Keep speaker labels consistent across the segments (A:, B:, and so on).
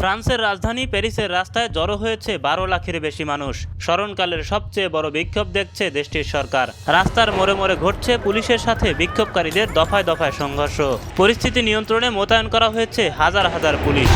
A: ফ্রান্সের রাজধানী প্যারিসের রাস্তায় জড়ো হয়েছে বারো লাখের বেশি মানুষ। স্মরণকালের সবচেয়ে বড় বিক্ষোভ দেখছে দেশটির সরকার। রাস্তার মোড়ে মোড়ে ঘটছে পুলিশের সাথে বিক্ষোভকারীদের দফায় দফায় সংঘর্ষ। পরিস্থিতি নিয়ন্ত্রণে মোতায়েন করা হয়েছে হাজার হাজার পুলিশ।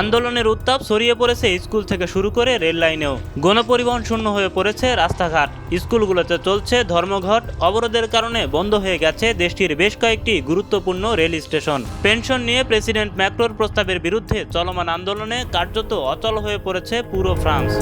A: আন্দোলনের উত্তাপ ছড়িয়ে পড়েছে স্কুল থেকে শুরু করে রেল লাইনেও গণপরিবহন শূন্য হয়ে পড়েছে রাস্তাঘাট। স্কুলগুলোতে চলছে ধর্মঘট। অবরোধের কারণে বন্ধ হয়ে গেছে দেশটির বেশ কয়েকটি গুরুত্বপূর্ণ রেল স্টেশন। পেনশন নিয়ে প্রেসিডেন্ট ম্যাক্রোর প্রস্তাবের বিরুদ্ধে চলমান আন্দোলনে কার্যত অচল হয়ে পড়েছে পুরো ফ্রান্স।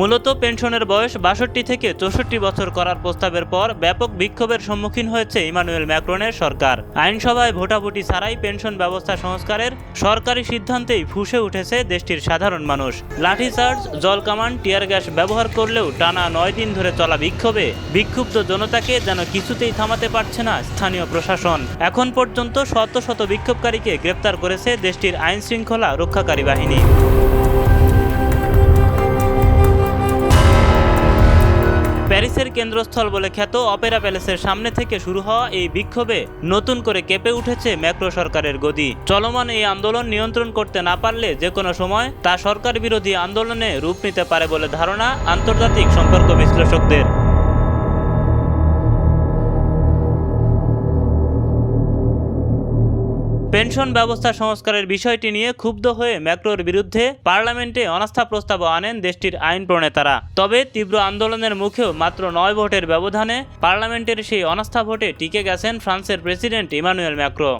A: মূলত পেনশনের বয়স বাষট্টি থেকে চৌষট্টি বছর করার প্রস্তাবের পর ব্যাপক বিক্ষোভের সম্মুখীন হয়েছে ইমানুয়েল ম্যাক্রনের সরকার। আইনসভায় ভোটাভুটি ছাড়াই পেনশন ব্যবস্থা সংস্কারের সরকারি সিদ্ধান্তেই ফুসে উঠেছে দেশটির সাধারণ মানুষ। লাঠিচার্জ জলকামান টিয়ার গ্যাস ব্যবহার করলেও টানা নয় দিন ধরে চলা বিক্ষোভে বিক্ষুব্ধ জনতাকে যেন কিছুতেই থামাতে পারছে না স্থানীয় প্রশাসন। এখন পর্যন্ত শত শত বিক্ষোভকারীকে গ্রেপ্তার করেছে দেশটির আইন শৃঙ্খলা রক্ষাকারী বাহিনী। প্যারিসের কেন্দ্রস্থল বলে খ্যাত অপেরা প্যালেসের সামনে থেকে শুরু হওয়া এই বিক্ষোভে নতুন করে কেঁপে উঠেছে ম্যাক্রো সরকারের গদি। চলমান এই আন্দোলন নিয়ন্ত্রণ করতে না পারলে যে কোনো সময় তা সরকার বিরোধী আন্দোলনে রূপ নিতে পারে বলে ধারণা আন্তর্জাতিক সম্পর্ক বিশ্লেষকদের। পেনশন ব্যবস্থা সংস্কারের বিষয়টি নিয়ে ক্ষুব্ধ হয়ে ম্যাক্রোর বিরুদ্ধে পার্লামেন্টে অনাস্থা প্রস্তাব আনেন দেশটির আইন প্রণেতারা। তবে তীব্র আন্দোলনের মুখেও মাত্র নয় ভোটের ব্যবধানে পার্লামেন্টের সেই অনাস্থা ভোটে টিকে গেছেন ফ্রান্সের প্রেসিডেন্ট ইমানুয়েল ম্যাক্রো।